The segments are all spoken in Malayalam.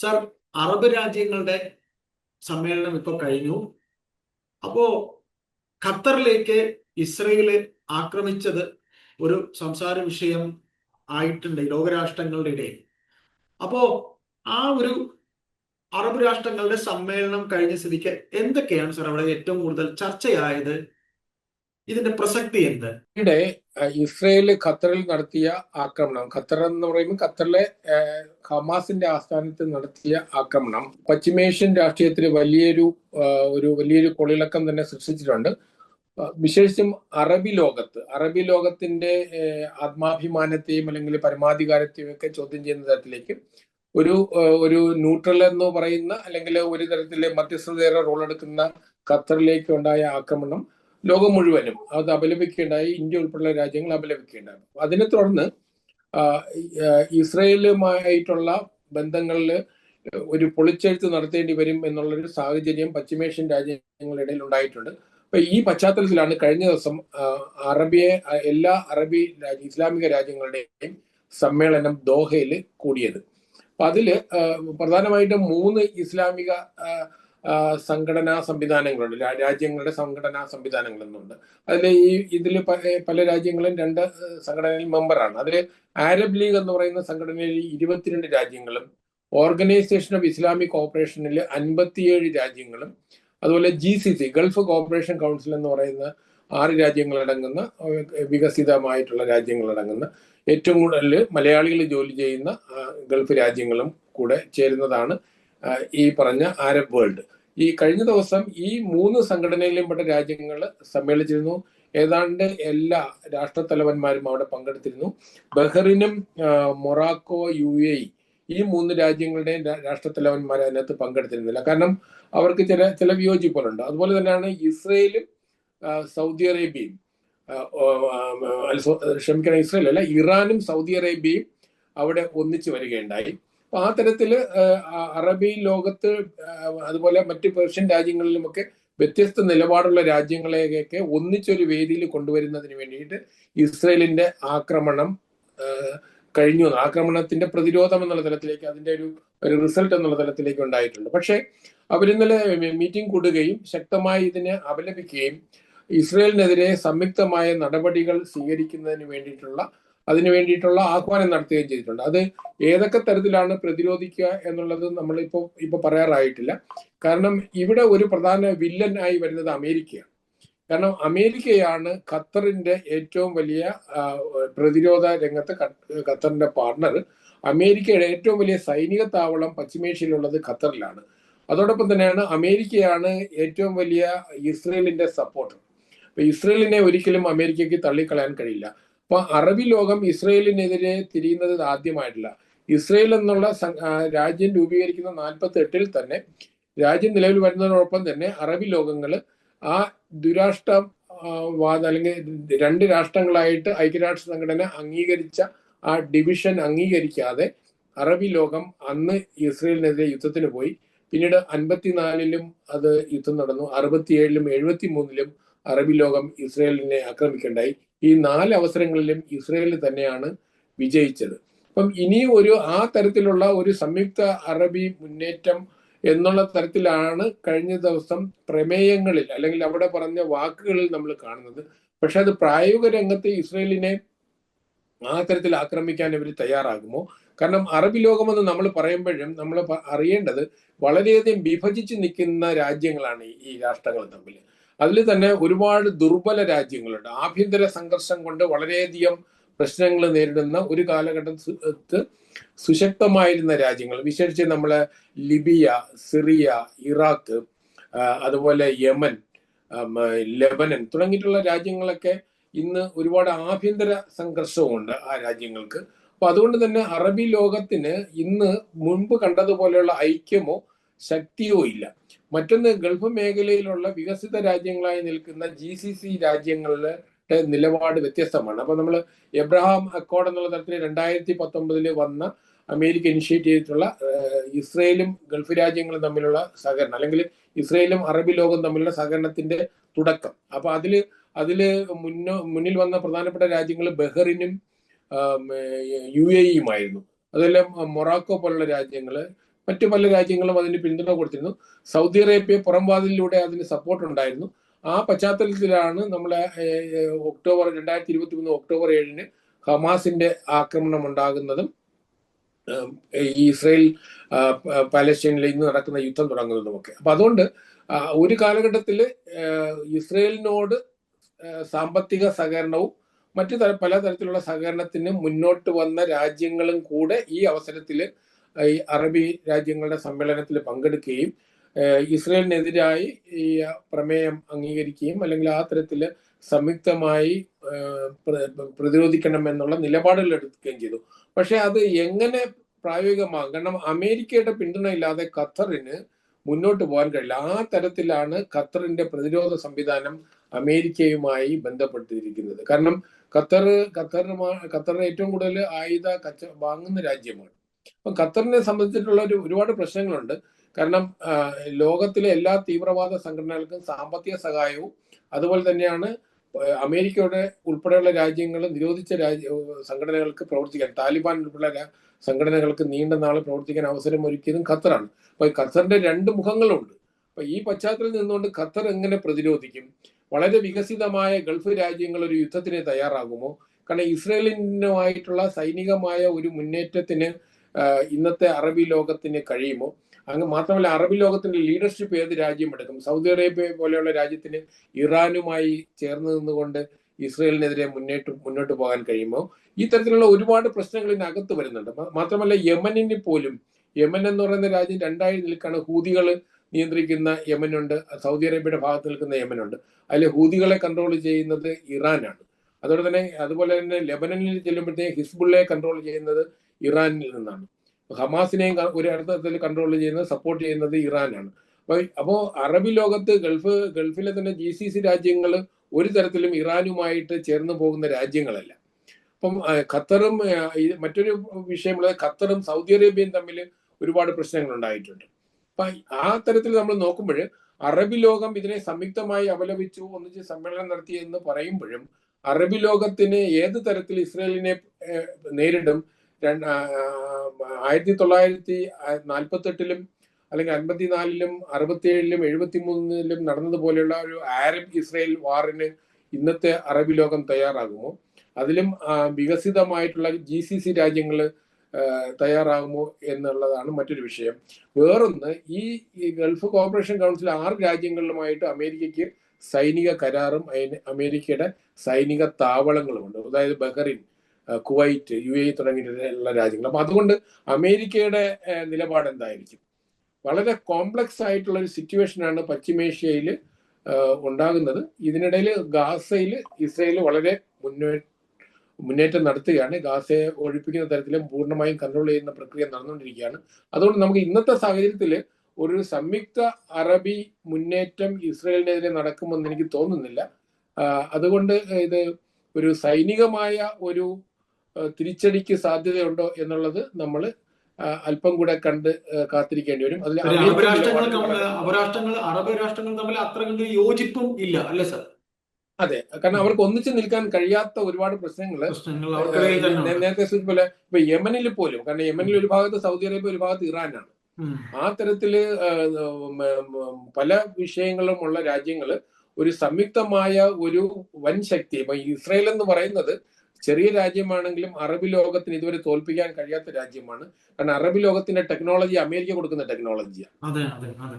സർ അറബ് രാജ്യങ്ങളുടെ സമ്മേളനം ഇപ്പൊ കഴിഞ്ഞു. അപ്പോ ഖത്തറിലേക്ക് ഇസ്രയേൽ ആക്രമിച്ചത് ഒരു സംസാര വിഷയം ആയിട്ടുണ്ട് ലോകരാഷ്ട്രങ്ങളുടെ ഇടയിൽ. അപ്പോ ആ ഒരു അറബ് രാഷ്ട്രങ്ങളുടെ സമ്മേളനം കഴിഞ്ഞ സ്ഥിതിക്ക് എന്തൊക്കെയാണ് സർ അവിടെ ഏറ്റവും കൂടുതൽ ചർച്ചയായത്? ഇതിന്റെ പ്രസക്തി എന്ത്? ഇവിടെ ഇസ്രയേൽ ഖത്തറിൽ നടത്തിയ ആക്രമണം. ഖത്തർ എന്ന് പറയുമ്പോൾ ഖത്തറിലെ ഹമാസിന്റെ ആസ്ഥാനത്ത് നടത്തിയ ആക്രമണം. പശ്ചിമേഷ്യൻ രാഷ്ട്രീയത്തിൽ വലിയൊരു ഒരു വലിയൊരു കൊളിളക്കം തന്നെ സൃഷ്ടിച്ചിട്ടുണ്ട്. വിശേഷിച്ചും അറബി ലോകത്ത് അറബി ലോകത്തിന്റെ ആത്മാഭിമാനത്തെയും അല്ലെങ്കിൽ പരമാധികാരത്തെയും ഒക്കെ ചോദ്യം ചെയ്യുന്ന തരത്തിലേക്ക് ഒരു ഒരു ന്യൂട്രൽ എന്ന് പറയുന്ന അല്ലെങ്കിൽ ഒരു തരത്തിലെ മധ്യസ്ഥതയുടെ റോൾ എടുക്കുന്ന ഖത്തറിലേക്ക് ഉണ്ടായ ആക്രമണം. ലോകം മുഴുവനും അത് അപലപിക്കുകയുണ്ടായി ഇന്ത്യ ഉൾപ്പെടെയുള്ള രാജ്യങ്ങൾ അപലപിക്കുകയുണ്ടായി. അതിനെ തുടർന്ന് ഇസ്രയേലുമായിട്ടുള്ള ബന്ധങ്ങളിൽ ഒരു പൊളിച്ചെഴുത്ത് നടത്തേണ്ടി വരും എന്നുള്ളൊരു സാഹചര്യം പശ്ചിമേഷ്യൻ രാജ്യങ്ങളുടെ ഇടയിൽ ഉണ്ടായിട്ടുണ്ട്. അപ്പൊ ഈ പശ്ചാത്തലത്തിലാണ് കഴിഞ്ഞ ദിവസം അറബിയെ എല്ലാ അറബി ഇസ്ലാമിക രാജ്യങ്ങളുടെയും സമ്മേളനം ദോഹയിൽ കൂടിയത്. അപ്പൊ അതിൽ പ്രധാനമായിട്ടും മൂന്ന് ഇസ്ലാമിക സംഘടനാ സംവിധാനങ്ങളുണ്ട്. രാജ്യങ്ങളുടെ സംഘടനാ സംവിധാനങ്ങളെന്നുണ്ട്. അതിൽ ഈ ഇതിൽ പല രാജ്യങ്ങളും രണ്ട് സംഘടനയിൽ മെമ്പറാണ്. അതിൽ ആരബ് ലീഗ് എന്ന് പറയുന്ന സംഘടനയിൽ ഇരുപത്തിരണ്ട് രാജ്യങ്ങളും ഓർഗനൈസേഷൻ ഓഫ് ഇസ്ലാമിക് കോപ്പറേഷനിൽ അൻപത്തിയേഴ് രാജ്യങ്ങളും അതുപോലെ G C C Gulf cooperation council എന്ന് പറയുന്ന ആറ് രാജ്യങ്ങളടങ്ങുന്ന വികസിതമായിട്ടുള്ള രാജ്യങ്ങളടങ്ങുന്ന ഏറ്റവും കൂടുതൽ മലയാളികൾ ജോലി ചെയ്യുന്ന ഗൾഫ് രാജ്യങ്ങളും കൂടെ ചേരുന്നതാണ് ഈ പറഞ്ഞ അറബ് വേൾഡ് ഈ കഴിഞ്ഞ ദിവസം ഈ മൂന്ന് സംഘടനയിലും പെട്ട രാജ്യങ്ങൾ സമ്മേളിച്ചിരുന്നു. ഏതാണ്ട് എല്ലാ രാഷ്ട്രത്തലവന്മാരും അവിടെ പങ്കെടുത്തിരുന്നു. ബഹ്റിനും മൊറാക്കോ യു എ ഈ മൂന്ന് രാജ്യങ്ങളുടെയും രാഷ്ട്ര രാഷ്ട്രത്തലവന്മാർ അതിനകത്ത് പങ്കെടുത്തിരുന്നില്ല. കാരണം അവർക്ക് ചില ചില വിയോജിപ്പുകളുണ്ട്. അതുപോലെ തന്നെയാണ് ഇസ്രയേലും സൗദി അറേബ്യയും ക്ഷമിക്കണം ഇസ്രയേൽ അല്ല ഇറാനും സൗദി അറേബ്യയും അവിടെ ഒന്നിച്ചു വരികയുണ്ടായി. അപ്പൊ ആ തരത്തിൽ അറബി ലോകത്ത് അതുപോലെ മറ്റ് പേർഷ്യൻ രാജ്യങ്ങളിലുമൊക്കെ വ്യത്യസ്ത നിലപാടുള്ള രാജ്യങ്ങളെയൊക്കെ ഒന്നിച്ചൊരു വേദിയിൽ കൊണ്ടുവരുന്നതിന് വേണ്ടിയിട്ട് ഇസ്രയേലിന്റെ ആക്രമണം കഴിഞ്ഞു. ആക്രമണത്തിന്റെ പ്രതിരോധം എന്നുള്ള തലത്തിലേക്ക് അതിന്റെ ഒരു ഒരു റിസൾട്ട് എന്നുള്ള തലത്തിലേക്ക് ഉണ്ടായിട്ടുണ്ട് പക്ഷേ അവരിന്നലെ മീറ്റിംഗ് കൂടുകയും ശക്തമായി ഇതിനെ അപലപിക്കുകയും ഇസ്രയേലിനെതിരെ സംയുക്തമായ നടപടികൾ സ്വീകരിക്കുന്നതിന് വേണ്ടിയിട്ടുള്ള അതിനു വേണ്ടിയിട്ടുള്ള ആഹ്വാനം നടത്തുകയും ചെയ്തിട്ടുണ്ട്. അത് ഏതൊക്കെ തരത്തിലാണ് പ്രതിരോധിക്കുക എന്നുള്ളത് നമ്മളിപ്പോ ഇപ്പൊ പറയാറായിട്ടില്ല. കാരണം ഇവിടെ ഒരു പ്രധാന വില്ലൻ ആയി വരുന്നത് അമേരിക്കയാണ്. കാരണം അമേരിക്കയാണ് ഖത്തറിന്റെ ഏറ്റവും വലിയ പ്രതിരോധ രംഗത്ത് ഖത്തറിന്റെ പാർട്ണർ അമേരിക്കയുടെ ഏറ്റവും വലിയ സൈനിക താവളം പശ്ചിമേഷ്യയിലുള്ളത് ഖത്തറിലാണ്. അതോടൊപ്പം തന്നെയാണ് അമേരിക്കയാണ് ഏറ്റവും വലിയ ഇസ്രയേലിന്റെ സപ്പോർട്ടർ ഇസ്രയേലിനെ ഒരിക്കലും അമേരിക്കയ്ക്ക് തള്ളിക്കളയാൻ കഴിയില്ല. അപ്പൊ അറബി ലോകം ഇസ്രയേലിനെതിരെ തിരിയുന്നത് ആദ്യമായിട്ടില്ല. ഇസ്രയേൽ എന്നുള്ള രാജ്യം രൂപീകരിക്കുന്ന നാൽപ്പത്തി എട്ടിൽ തന്നെ രാജ്യം നിലവിൽ വരുന്നതിനോടൊപ്പം തന്നെ അറബി ലോകങ്ങൾ ആ ദുരാഷ്ട്ര ആ, വാദ അല്ലെങ്കിൽ രണ്ട് രാഷ്ട്രങ്ങളായിട്ട് ഐക്യരാഷ്ട്ര സംഘടന അംഗീകരിച്ച ആ ഡിവിഷൻ അംഗീകരിക്കാതെ അറബി ലോകം അന്ന് ഇസ്രയേലിനെതിരെ യുദ്ധത്തിന് പോയി. പിന്നീട് അൻപത്തിനാലിലും അത് യുദ്ധം നടന്നു. അറുപത്തിയേഴിലും എഴുപത്തി മൂന്നിലും അറബി ലോകം ഇസ്രയേലിനെ ആക്രമിക്കേണ്ടായി. ഈ നാല് അവസരങ്ങളിലും ഇസ്രയേൽ തന്നെയാണ് വിജയിച്ചത്. അപ്പം ഇനി ഒരു ആ തരത്തിലുള്ള ഒരു സംയുക്ത അറബി മുന്നേറ്റം എന്നുള്ള തരത്തിലാണ് കഴിഞ്ഞ ദിവസം പ്രമേയങ്ങളിൽ അല്ലെങ്കിൽ അവിടെ പറഞ്ഞ വാക്കുകളിൽ നമ്മൾ കാണുന്നത്. പക്ഷെ അത് പ്രായോഗിക രംഗത്ത് ഇസ്രയേലിനെ ആ തരത്തിൽ ആക്രമിക്കാൻ ഇവർ തയ്യാറാകുമോ? കാരണം അറബി ലോകമെന്ന് നമ്മൾ പറയുമ്പോഴും നമ്മൾ അറിയേണ്ടത് വളരെയധികം വിഭജിച്ച് നിൽക്കുന്ന രാജ്യങ്ങളാണ് ഈ- രാഷ്ട്രങ്ങൾ തമ്മിൽ അതിൽ തന്നെ ഒരുപാട് ദുർബല രാജ്യങ്ങളുണ്ട്. ആഭ്യന്തര സംഘർഷം കൊണ്ട് വളരെയധികം പ്രശ്നങ്ങൾ നേരിടുന്ന ഒരു കാലഘട്ടത്ത് സുശക്തമായിരുന്ന രാജ്യങ്ങൾ. വിശേഷിച്ച് നമ്മളെ ലിബിയ സിറിയ ഇറാഖ് അതുപോലെ യമൻ ലെബനൻ തുടങ്ങിയിട്ടുള്ള രാജ്യങ്ങളൊക്കെ ഇന്ന് ഒരുപാട് ആഭ്യന്തര സംഘർഷവുമുണ്ട് ആ രാജ്യങ്ങൾക്ക്. അപ്പൊ അതുകൊണ്ട് തന്നെ അറബി ലോകത്തിന് ഇന്ന് മുൻപ് കണ്ടതുപോലെയുള്ള ഐക്യമോ ശക്തിയോ ഇല്ല. മറ്റൊന്ന് ഗൾഫ് മേഖലയിലുള്ള വികസിത രാജ്യങ്ങളായി നിൽക്കുന്ന ജി സി സി രാജ്യങ്ങളുടെ നിലപാട് വ്യത്യസ്തമാണ്. അപ്പൊ നമ്മൾ എബ്രഹാം അക്കോർഡ് എന്നുള്ള തരത്തിൽ രണ്ടായിരത്തി പത്തൊമ്പതിൽ വന്ന അമേരിക്ക ഇനിഷ്യേറ്റ് ചെയ്തിട്ടുള്ള ഇസ്രയേലും ഗൾഫ് രാജ്യങ്ങളും തമ്മിലുള്ള സഹകരണം അല്ലെങ്കിൽ ഇസ്രയേലും അറബി ലോകം തമ്മിലുള്ള സഹകരണത്തിന്റെ തുടക്കം. അപ്പൊ അതിൽ അതിൽ മുന്നോ മുന്നിൽ വന്ന പ്രധാനപ്പെട്ട രാജ്യങ്ങൾ ബഹ്റിനും യു എ ഇയുമായിരുന്നു. അതുപോലെ മൊറാക്കോ പോലുള്ള രാജ്യങ്ങൾ മറ്റു പല രാജ്യങ്ങളും അതിന് പിന്തുണ കൊടുത്തിരുന്നു. സൗദി അറേബ്യ പുറംവാതിലൂടെ അതിന് സപ്പോർട്ട് ഉണ്ടായിരുന്നു. ആ പശ്ചാത്തലത്തിലാണ് നമ്മളെ ഒക്ടോബർ രണ്ടായിരത്തി ഇരുപത്തി മൂന്ന് ഒക്ടോബർ ഏഴിന് ഹമാസിന്റെ ആക്രമണം ഉണ്ടാകുന്നതും ഇസ്രയേൽ പാലസ്റ്റീനിൽ ഇന്ന് നടക്കുന്ന യുദ്ധം തുടങ്ങുന്നതുമൊക്കെ. അപ്പൊ അതുകൊണ്ട് ഒരു കാലഘട്ടത്തിൽ ഇസ്രയേലിനോട് സാമ്പത്തിക സഹകരണവും മറ്റു പല തരത്തിലുള്ള സഹകരണത്തിന് മുന്നോട്ട് വന്ന രാജ്യങ്ങളും കൂടെ ഈ അവസരത്തിൽ ഈ അറബി രാജ്യങ്ങളുടെ സമ്മേളനത്തിൽ പങ്കെടുക്കുകയും ഇസ്രയേലിനെതിരായി ഈ പ്രമേയം അംഗീകരിക്കുകയും അല്ലെങ്കിൽ ആ തരത്തിൽ സംയുക്തമായി പ്രതിരോധിക്കണം എന്നുള്ള നിലപാടുകൾ എടുക്കുകയും ചെയ്തു. പക്ഷെ അത് എങ്ങനെ പ്രായോഗികമാകും? കാരണം അമേരിക്കയുടെ പിന്തുണ ഇല്ലാതെ ഖത്തറിന് മുന്നോട്ട് പോകാൻ കഴിയില്ല. ആ തരത്തിലാണ് ഖത്തറിന്റെ പ്രതിരോധ സംവിധാനം അമേരിക്കയുമായി ബന്ധപ്പെട്ടിരിക്കുന്നത്. കാരണം ഖത്തർ ഖത്തറിന് ഖത്തറിന് ഏറ്റവും കൂടുതൽ ആയുധ കച്ച വാങ്ങുന്ന രാജ്യമാണ്. അപ്പം ഖത്തറിനെ സംബന്ധിച്ചിട്ടുള്ള ഒരു ഒരുപാട് പ്രശ്നങ്ങളുണ്ട്. കാരണം ലോകത്തിലെ എല്ലാ തീവ്രവാദ സംഘടനകൾക്കും സാമ്പത്തിക സഹായവും അതുപോലെ തന്നെയാണ് അമേരിക്കയുടെ ഉൾപ്പെടെയുള്ള രാജ്യങ്ങൾ നിരോധിച്ച രാജ്യ സംഘടനകൾക്ക് പ്രവർത്തിക്കാൻ താലിബാൻ ഉൾപ്പെടെയുള്ള സംഘടനകൾക്ക് നീണ്ട നാൾ പ്രവർത്തിക്കാൻ അവസരം ഒരുക്കിയതും ഖത്തറാണ്. അപ്പൊ ഈ ഖത്തറിന്റെ രണ്ട് മുഖങ്ങളുണ്ട്. അപ്പൊ ഈ പശ്ചാത്തലത്തിൽ നിന്നുകൊണ്ട് ഖത്തർ എങ്ങനെ പ്രതിരോധിക്കും? വളരെ വികസിതമായ ഗൾഫ് രാജ്യങ്ങൾ ഒരു യുദ്ധത്തിന് തയ്യാറാകുമോ? കാരണം ഇസ്രയേലിനുമായിട്ടുള്ള സൈനികമായ ഒരു മുന്നേറ്റത്തിന് ഇന്നത്തെ അറബി ലോകത്തിന് കഴിയുമോ? അങ്ങ് മാത്രമല്ല അറബി ലോകത്തിന്റെ ലീഡർഷിപ്പ് ഏത് രാജ്യം എടുക്കും? സൗദി അറേബ്യ പോലെയുള്ള രാജ്യത്തിന് ഇറാനുമായി ചേർന്ന് നിന്നുകൊണ്ട് ഇസ്രയേലിനെതിരെ മുന്നേറ്റ് മുന്നോട്ട് പോകാൻ കഴിയുമോ? ഈ തരത്തിലുള്ള ഒരുപാട് പ്രശ്നങ്ങൾ ഇതിനകത്ത് വരുന്നുണ്ട്. മാത്രമല്ല യമനിന് പോലും യമൻ എന്ന് പറയുന്ന രാജ്യം രണ്ടായി നിൽക്കാണ് ഹൂതികൾ നിയന്ത്രിക്കുന്ന യമനുണ്ട് സൗദി അറേബ്യയുടെ ഭാഗത്ത് നിൽക്കുന്ന യമനുണ്ട്. അതിൽ ഹൂതികളെ കൺട്രോൾ ചെയ്യുന്നത് ഇറാനാണ്. അതോടെ തന്നെ അതുപോലെ തന്നെ ലെബനനിൽ ചെല്ലുമ്പോഴത്തേക്ക് ഹിസ്ബുള്ളയെ കൺട്രോൾ ചെയ്യുന്നത് ഇറാനിൽ നിന്നാണ്. ഹമാസിനെയും ഒരു അർത്ഥത്തിൽ കൺട്രോൾ ചെയ്യുന്നത് സപ്പോർട്ട് ചെയ്യുന്നത് ഇറാനാണ്. അപ്പൊ അപ്പോ അറബി ലോകത്ത് ഗൾഫ് ഗൾഫിലെ തന്നെ ജി സി സി രാജ്യങ്ങൾ ഒരു തരത്തിലും ഇറാനുമായിട്ട് ചേർന്ന് പോകുന്ന രാജ്യങ്ങളല്ല. അപ്പം ഖത്തറും മറ്റൊരു വിഷയമുള്ളത് ഖത്തറും സൗദി അറേബ്യയും തമ്മിൽ ഒരുപാട് പ്രശ്നങ്ങൾ ഉണ്ടായിട്ടുണ്ട്. അപ്പൊ ആ തരത്തിൽ നമ്മൾ നോക്കുമ്പോൾ അറബി ലോകം ഇതിനെ സംയുക്തമായി അവലപിച്ചു ഒന്നിച്ച് സമ്മേളനം നടത്തി എന്ന് പറയുമ്പോഴും അറബി ലോകത്തിന് ഏത് തരത്തിൽ ഇസ്രയേലിനെ നേരിടും ആയിരത്തി തൊള്ളായിരത്തി നാൽപ്പത്തെട്ടിലും അല്ലെങ്കിൽ അൻപത്തിനാലിലും അറുപത്തിയേഴിലും എഴുപത്തി മൂന്നിലും നടന്നതുപോലെയുള്ള ഒരു ആരബ് ഇസ്രയേൽ വാറിന് ഇന്നത്തെ അറബി ലോകം തയ്യാറാകുമോ? അതിലും വികസിതമായിട്ടുള്ള ജി സി സി രാജ്യങ്ങൾ തയ്യാറാകുമോ എന്നുള്ളതാണ് മറ്റൊരു വിഷയം. വേറൊന്ന് ഈ ഗൾഫ് കോർപ്പറേഷൻ കൗൺസിൽ ആറ് രാജ്യങ്ങളിലുമായിട്ട് അമേരിക്കയ്ക്ക് സൈനിക കരാറും അമേരിക്കയുടെ സൈനിക താവളങ്ങളുമുണ്ട്. അതായത് ബഹറിൻ കുവൈറ്റ് യു എ തുടങ്ങിയിട്ടുള്ള രാജ്യങ്ങൾ. അപ്പൊ അതുകൊണ്ട് അമേരിക്കയുടെ നിലപാട് എന്തായിരിക്കും? വളരെ കോംപ്ലക്സ് ആയിട്ടുള്ള ഒരു സിറ്റുവേഷനാണ് പശ്ചിമേഷ്യയിൽ ഉണ്ടാകുന്നത്. ഇതിനിടയിൽ ഗാസയിൽ ഇസ്രയേൽ വളരെ മുന്നേ മുന്നേറ്റം നടത്തുകയാണ്. ഗാസയെ ഒഴിപ്പിക്കുന്ന തരത്തിലും പൂർണമായും കൺട്രോൾ ചെയ്യുന്ന പ്രക്രിയ നടന്നുകൊണ്ടിരിക്കുകയാണ്. അതുകൊണ്ട് നമുക്ക് ഇന്നത്തെ സാഹചര്യത്തിൽ ഒരു സംയുക്ത അറബി മുന്നേറ്റം ഇസ്രയേലിനെതിരെ നടക്കുമെന്ന് എനിക്ക് തോന്നുന്നില്ല. അതുകൊണ്ട് ഇത് ഒരു സൈനികമായ ഒരു തിരിച്ചടിക്ക് സാധ്യതയുണ്ടോ എന്നുള്ളത് നമ്മൾ അല്പം കൂടെ കണ്ട് കാത്തിരിക്കേണ്ടി വരും. അതിൽ അറബ് രാഷ്ട്രങ്ങൾ അറബ് രാഷ്ട്രങ്ങൾ അറബ് രാഷ്ട്രങ്ങൾ തമ്മിൽ അത്ര കണ്ട് യോജിപ്പും ഇല്ല അല്ലേ സർ? അതെ കാരണം അവർക്ക് ഒന്നിച്ചു നിൽക്കാൻ കഴിയാത്ത ഒരുപാട് പ്രശ്നങ്ങൾ. നേരത്തെ പോലെ ഇപ്പൊ യമനിൽ പോലും കാരണം യമനിൽ ഒരു ഭാഗത്ത് സൗദി അറേബ്യ ഒരു ഭാഗത്ത് ഇറാനാണ്. ആ തരത്തിൽ പല വിഷയങ്ങളും ഉള്ള രാജ്യങ്ങൾ ഒരു സംയുക്തമായ ഒരു വൻ ശക്തി ഇപ്പൊ ഇസ്രായേൽ എന്ന് പറയുന്നത് ചെറിയ രാജ്യമാണെങ്കിലും അറബ് ലോകത്തിന് ഇതുവരെ തോൽപ്പിക്കാൻ കഴിയാത്ത രാജ്യമാണ്. കാരണം അറബ് ലോകത്തിന്റെ ടെക്നോളജി അമേരിക്ക കൊടുക്കുന്ന ടെക്നോളജിയാണ്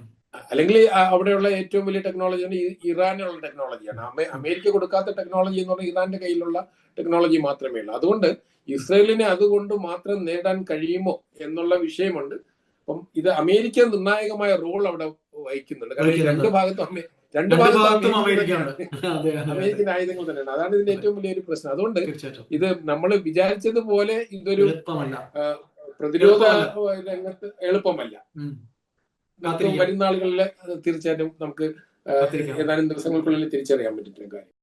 അല്ലെങ്കിൽ അവിടെയുള്ള ഏറ്റവും വലിയ ടെക്നോളജി ഇറാനുള്ള ടെക്നോളജിയാണ് അമേരിക്ക കൊടുക്കാത്ത ടെക്നോളജി എന്ന് പറഞ്ഞാൽ ഇറാന്റെ കയ്യിലുള്ള ടെക്നോളജി മാത്രമേ ഉള്ളൂ. അതുകൊണ്ട് ഇസ്രയേലിനെ അതുകൊണ്ട് മാത്രം നേടാൻ കഴിയുമോ എന്നുള്ള വിഷയമുണ്ട്. അപ്പം ഇത് അമേരിക്ക നിർണായകമായ റോൾ അവിടെ വഹിക്കുന്നുണ്ട്. കാരണം രണ്ട്. ഭാഗത്തും രണ്ട് ഭാഗത്തും അമേരിക്കൻ ആയുധങ്ങൾ തന്നെയാണ്. അതാണ് ഇതിന്റെ ഏറ്റവും വലിയൊരു പ്രശ്നം. അതുകൊണ്ട് ഇത് നമ്മൾ വിചാരിച്ചതുപോലെ ഇതൊരു പ്രതിരോധ രംഗത്ത് എളുപ്പമല്ല. വരുന്ന ആളുകളിൽ തീർച്ചയായിട്ടും നമുക്ക്. ഏതാനും ദിവസങ്ങൾക്കുള്ളിൽ തിരിച്ചറിയാൻ പറ്റുന്ന കാര്യം.